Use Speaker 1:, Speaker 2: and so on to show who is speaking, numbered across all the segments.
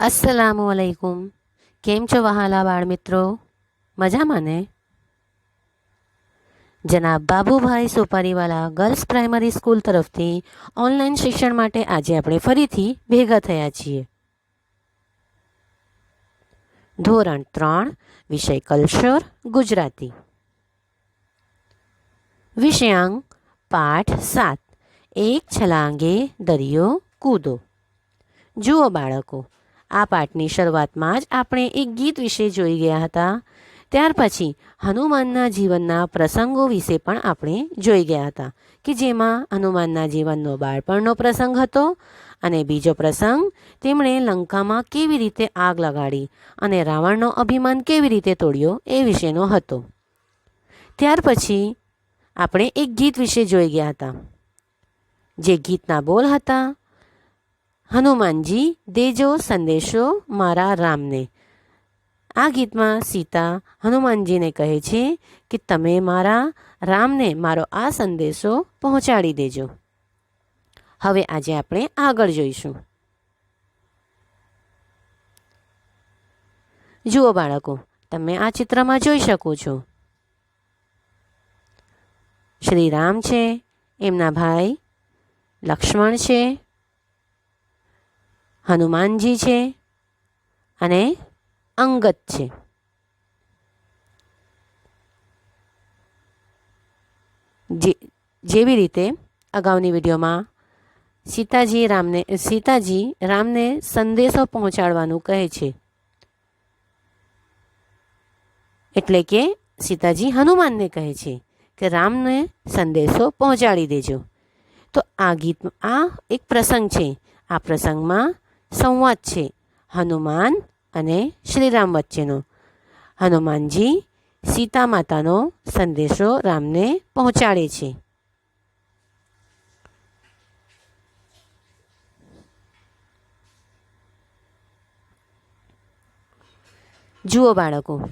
Speaker 1: અસલામુ અલૈકુમ કેમ છો વહાલા બાળ મિત્રો મજામાં ને? જનાબ Babubhai Sopariwala girls primary school તરફથી ઓનલાઈન શિક્ષણ માટે આજે આપણે ફરીથી ભેગા થયા છીએ. ધોરણ ત્રણ, વિષય કલ્ચર ગુજરાતી. વિષયાંક, પાઠ સાત. એક છલાંગે દરિયો કૂદો. જુઓ બાળકો આ પાઠની શરૂઆતમાં જ આપણે એક ગીત વિશે જોઈ ગયા હતા. ત્યાર પછી હનુમાનના જીવનના પ્રસંગો વિશે પણ આપણે જોઈ ગયા હતા કે જેમાં હનુમાનના જીવનનો બાળપણનો પ્રસંગ હતો અને બીજો પ્રસંગ, તેમણે લંકામાં કેવી રીતે આગ લગાડી અને રાવણનો અભિમાન કેવી રીતે તોડ્યો એ વિશેનો હતો. ત્યાર પછી આપણે એક ગીત વિશે જોઈ ગયા હતા. જે ગીતના બોલ હતા હનુમાનજી, દેજો, સંદેશો મારા રામને. આ ગીતમાં સીતા હનુમાનજીને કહે છે કે તમે મારા રામને, મારો આ સંદેશો પહોંચાડી દેજો. હવે આજે આપણે આગળ જોઈશું. જુઓ બાળકો, તમે આ ચિત્રમાં જોઈ શકો છો. શ્રી રામ છે, એમના ભાઈ લક્ષ્મણ છે હનુમાનજી છે અને અંગત છે. જે, જેવી રીતે અગાઉની વિડીયોમાં સીતાજી રામને સીતાજી રામને સંદેશો પહોંચાડવાનું કહે છે. એટલે કે સીતાજી હનુમાનને કહે છે કે રામને સંદેશો પહોંચાડી દેજો. તો આ ગીત આ એક પ્રસંગ છે. આ પ્રસંગમાં સંવાદ છે. હનુમાન અને શ્રીરામ વચ્ચેનો. હનુમાનજી સીતા માતાનો સંદેશો રામને પહોંચાડે છે. જુઓ બાળકો,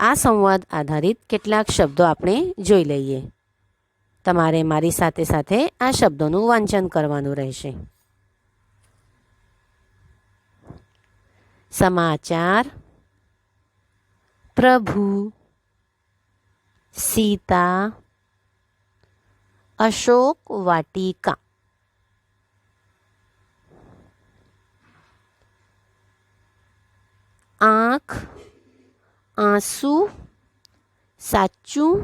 Speaker 1: આ સંવાદ આધારિત કેટલાક શબ્દો આપણે જોઈ લઈએ. તમારે મારી સાથે સાથે આ શબ્દોનું વાંચન કરવાનું રહેશે. સમાચાર પ્રભુ સીતા અશોક વાટિકા આંખ આંસુ સાચું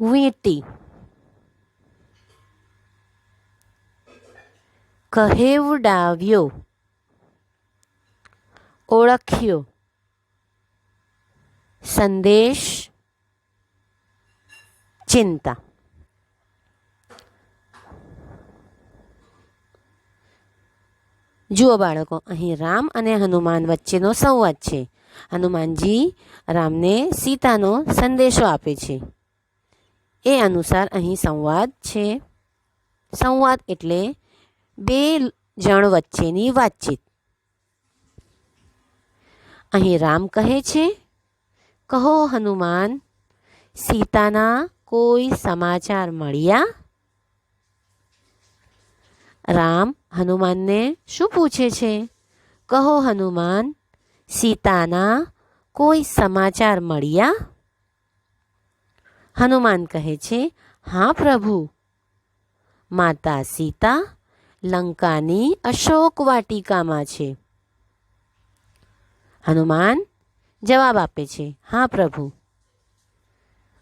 Speaker 1: વીંટી કહેવડાવ્યો ઓળખ્યો. સંદેશ, ચિંતા. જુઓ બાળકો, અહીં રામ અને હનુમાન વચ્ચેનો સંવાદ છે. હનુમાનજી રામને સીતાનો સંદેશો આપે છે. એ અનુસાર અહીં સંવાદ છે. સંવાદ એટલે બે જણ વચ્ચેની વાતચીત. અહીં રામ કહે છે, કહો હનુમાન, સીતાના કોઈ સમાચાર મળ્યા? રામ હનુમાનને શું પૂછે છે? કહો હનુમાન, સીતાના કોઈ સમાચાર મળ્યા? હનુમાન કહે છે, હા પ્રભુ, માતા સીતા લંકાની અશોક વાટિકામાં છે. હનુમાન જવાબ આપે છે હા પ્રભુ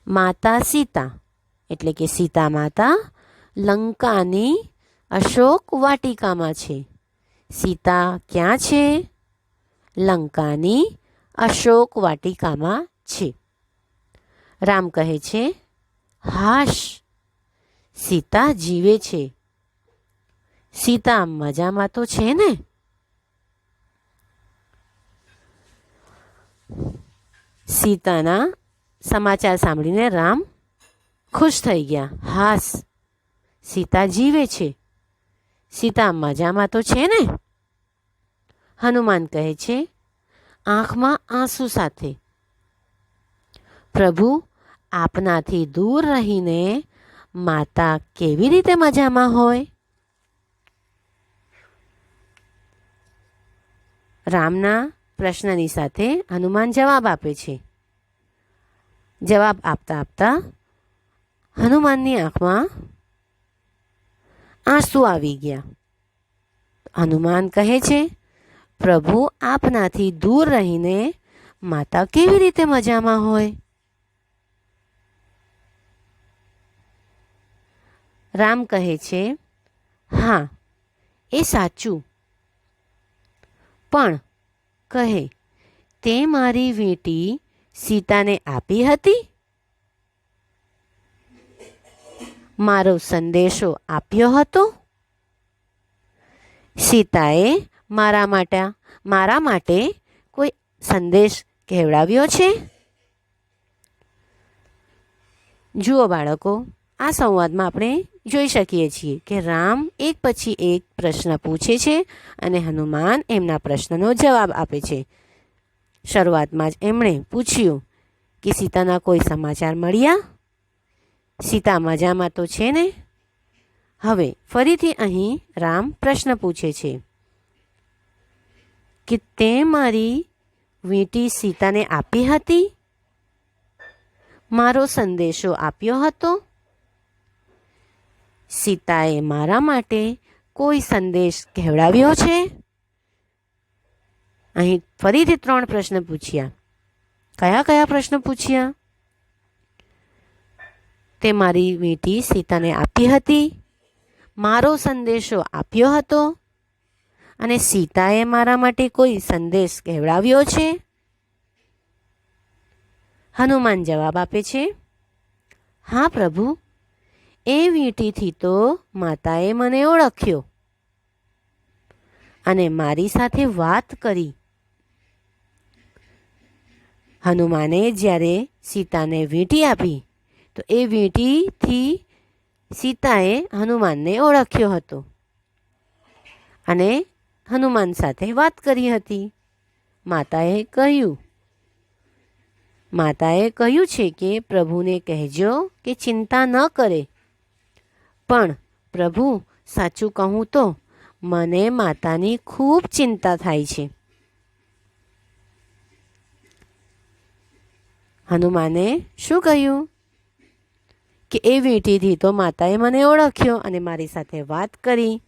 Speaker 1: માતા સીતા એટલે કે સીતા માતા લંકાની અશોક વાટિકામાં છે સીતા ક્યાં છે લંકાની અશોક વાટિકામાં છે રામ કહે છે હાશ સીતા જીવે છે સીતા મજામાં તો છે ને સીતાના સમાચાર સાંભળીને રામ ખુશ થઈ ગયા. હાસ, સીતા જીવે છે. સીતા મજામાં તો છે ને? હનુમાન કહે છે, આંખમાં આંસુ સાથે. પ્રભુ, આપનાથી દૂર રહીને માતા કેવી રીતે મજામાં હોય? રામના પ્રશ્નની સાથે હનુમાન જવાબ આપે છે. જવાબ આપતા આપતા હનુમાનની આંખમાં આંસુ આવી ગયા. હનુમાન કહે છે, પ્રભુ આપનાથી દૂર રહીને માતા કેવી રીતે મજામાં હોય? રામ કહે છે, હા, એ સાચું. પણ કહે, તે મારી વીંટી સીતાને આપી હતી? મારો સંદેશો આપ્યો હતો? સીતાએ મારા માટે મારા માટે કોઈ સંદેશ કહેવડાવ્યો છે? જુઓ બાળકો આ સંવાદમાં આપણે જોઈ શકીએ છીએ કે રામ એક પછી એક પ્રશ્ન પૂછે છે અને હનુમાન એમના પ્રશ્નનો જવાબ આપે છે. શરૂઆતમાં જ એમણે પૂછ્યું કે સીતાના કોઈ સમાચાર મળ્યા? સીતા મજામાં તો છે ને? હવે ફરીથી અહીં રામ પ્રશ્ન પૂછે છે કે તે મારી વીંટી સીતાને આપી હતી? મારો સંદેશો આપ્યો હતો? સીતાએ મારા માટે કોઈ સંદેશ કહેવડાવ્યો છે? અહીં ફરીથી ત્રણ પ્રશ્ન પૂછ્યા. કયા કયા પ્રશ્ન પૂછ્યા? તે મારી વીંટી સીતાને આપી હતી, મારો સંદેશો આપ્યો હતો, અને સીતાએ મારા માટે કોઈ સંદેશ કહેવડાવ્યો છે? હનુમાન જવાબ આપે છે, હા પ્રભુ એ વીંટીથી તો માતાએ મને ઓળખ્યો. અને મારી સાથે વાત કરી. હનુમાને જ્યારે સીતાને વીંટી આપી, તો એ વીંટીથી સીતાએ હનુમાનને ઓળખ્યો હતો. અને હનુમાન સાથે વાત કરી હતી. માતાએ કહ્યું માતાએ કહ્યું છે કે પ્રભુને કહેજો કે ચિંતા ન કરે. પણ પ્રભુ, સાચું કહું તો મને માતાની ખૂબ ચિંતા થાય છે. હનુમાને શું કહ્યું? કે એ વીંટીથી તો માતાએ મને ઓળખ્યો અને મારી સાથે વાત કરી.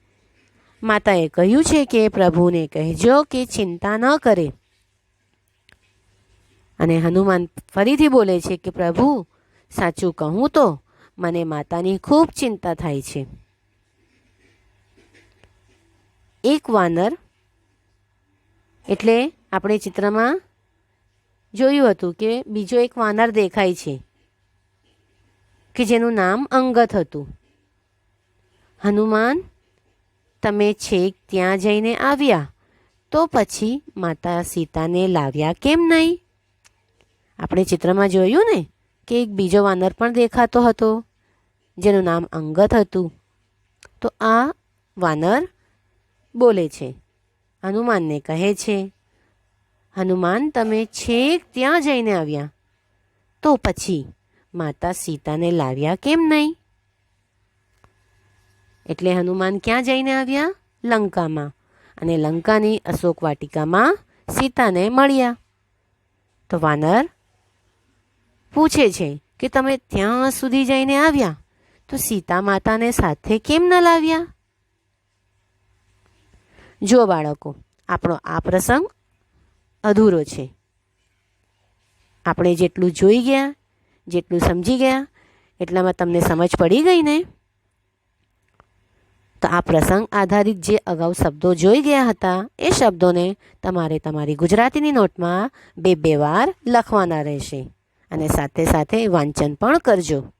Speaker 1: માતાએ કહ્યું છે કે પ્રભુને કહેજો કે ચિંતા ન કરે. અને હનુમાન ફરીથી બોલે છે કે પ્રભુ, સાચું કહું તો મને માતાની ખૂબ ચિંતા થાય છે. એક વાનર, એટલે આપણે ચિત્રમાં જોયું હતું કે બીજો એક વાનર દેખાય છે, કે જેનું નામ અંગત હતું. હનુમાન, તમે છેક ત્યાં જઈને આવ્યા, તો પછી માતા સીતાને લાવ્યા કેમ નહીં? આપણે ચિત્રમાં જોયું ને, કે એક બીજો વાનર પણ દેખાતો હતો. જેનું નામ અંગત હતું. તો આ વાનર બોલે છે, હનુમાનને કહે છે, હનુમાન, તમે છેક ત્યાં જઈને આવ્યા. તો પછી માતા સીતાને લાવ્યા કેમ નહીં? એટલે હનુમાન ક્યાં જઈને આવ્યા? લંકામાં. અને લંકાની અશોક વાટિકામાં સીતાને મળ્યા. તો વાનર પૂછે છે કે તમે ત્યાં સુધી જઈને આવ્યા? તો સીતા માતાને સાથે કેમ ન લાવ્યા? જો બાળકો, આપણો આ પ્રસંગ અધૂરો છે. આપણે જેટલું જોઈ ગયા, જેટલું સમજી ગયા, એટલામાં તમને સમજ પડી ગઈ ને? તો આ પ્રસંગ આધારિત જે અગાઉ શબ્દો જોઈ ગયા હતા, એ શબ્દોને તમારે તમારી ગુજરાતીની નોટમાં બે બે વાર લખવાના રહેશે. અને સાથે સાથે વાંચન પણ કરજો.